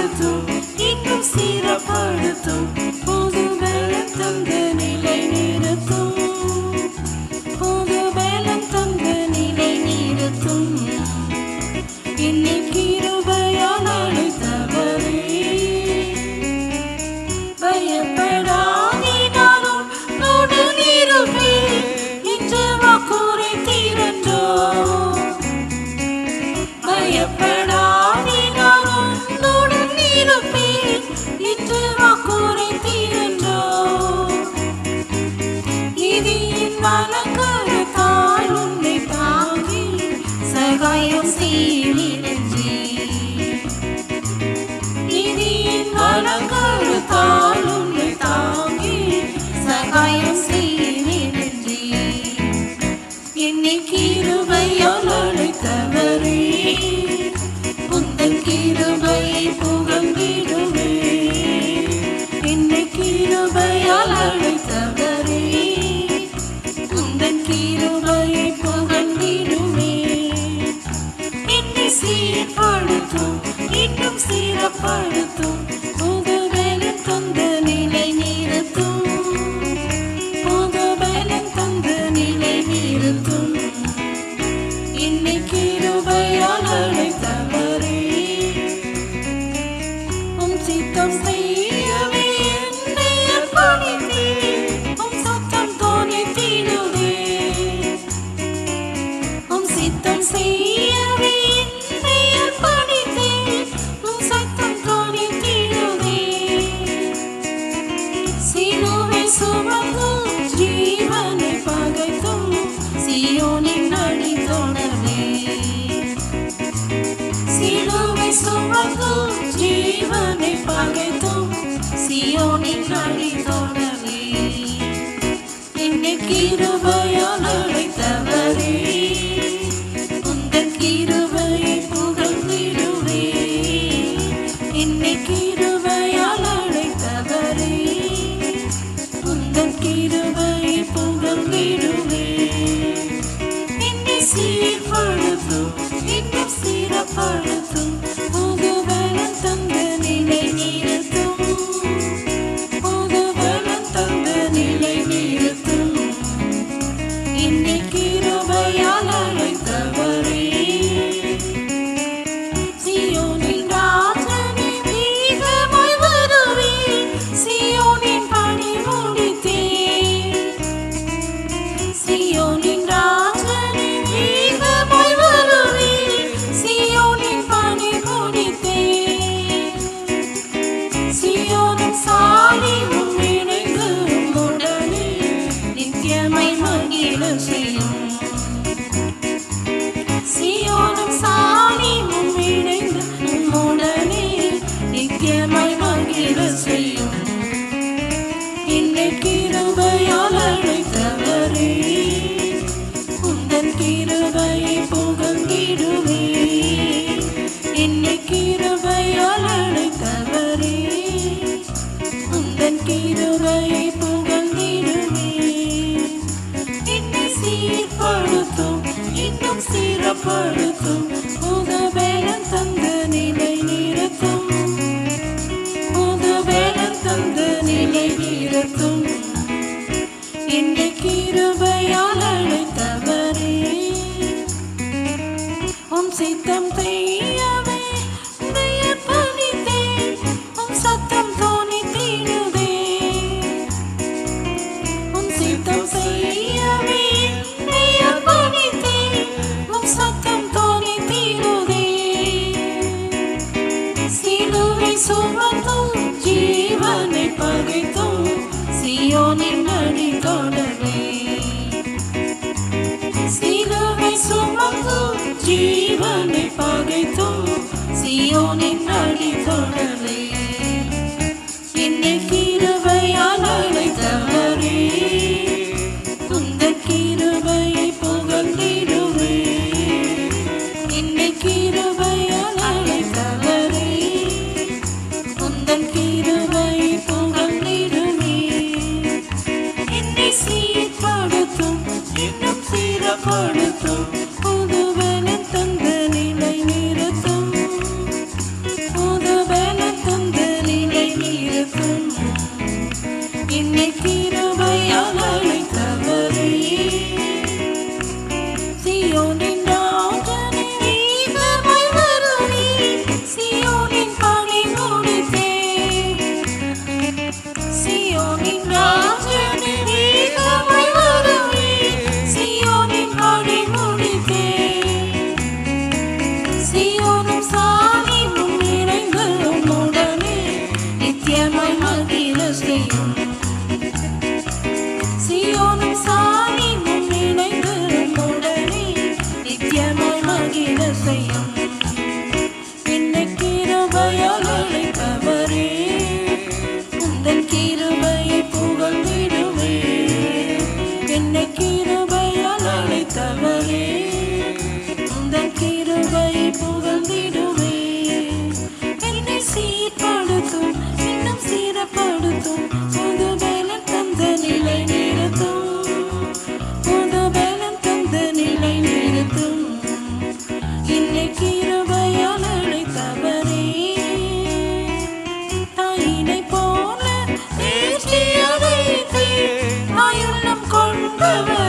சீர்படுத்தும் இன்னும் சீரப்படுத்தும் freedom. தன்னை பகைத்தும் சியோனின் அடி தொடரே Come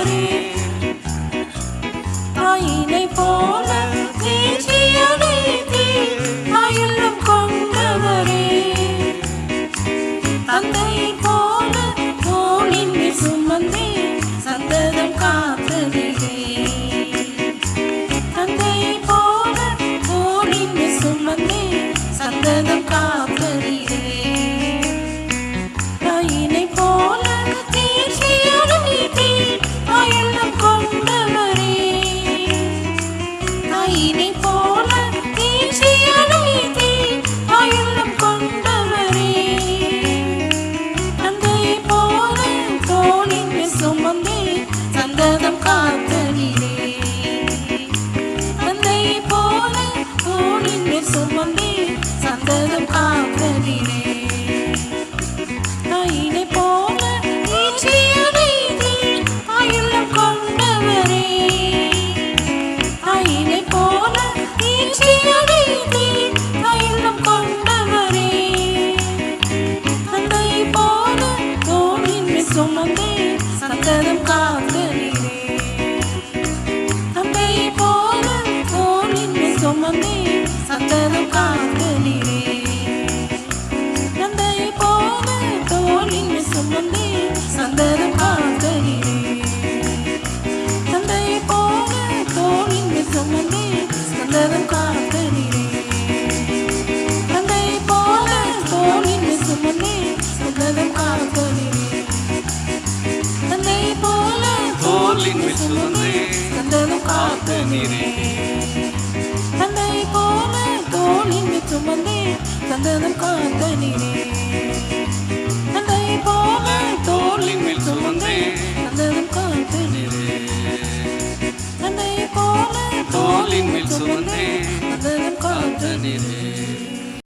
இருந்ததும் காத்து நிறே தந்தை போல தோளின் சுமந்தே தந்ததும் காத்த நீரே. தந்தை போல தோளின் மேல் சுமந்தே தந்ததும் காத்த நீரே. தந்தை போல தோளின் மேல் சுமந்தே தந்ததும் காத்த நீரே.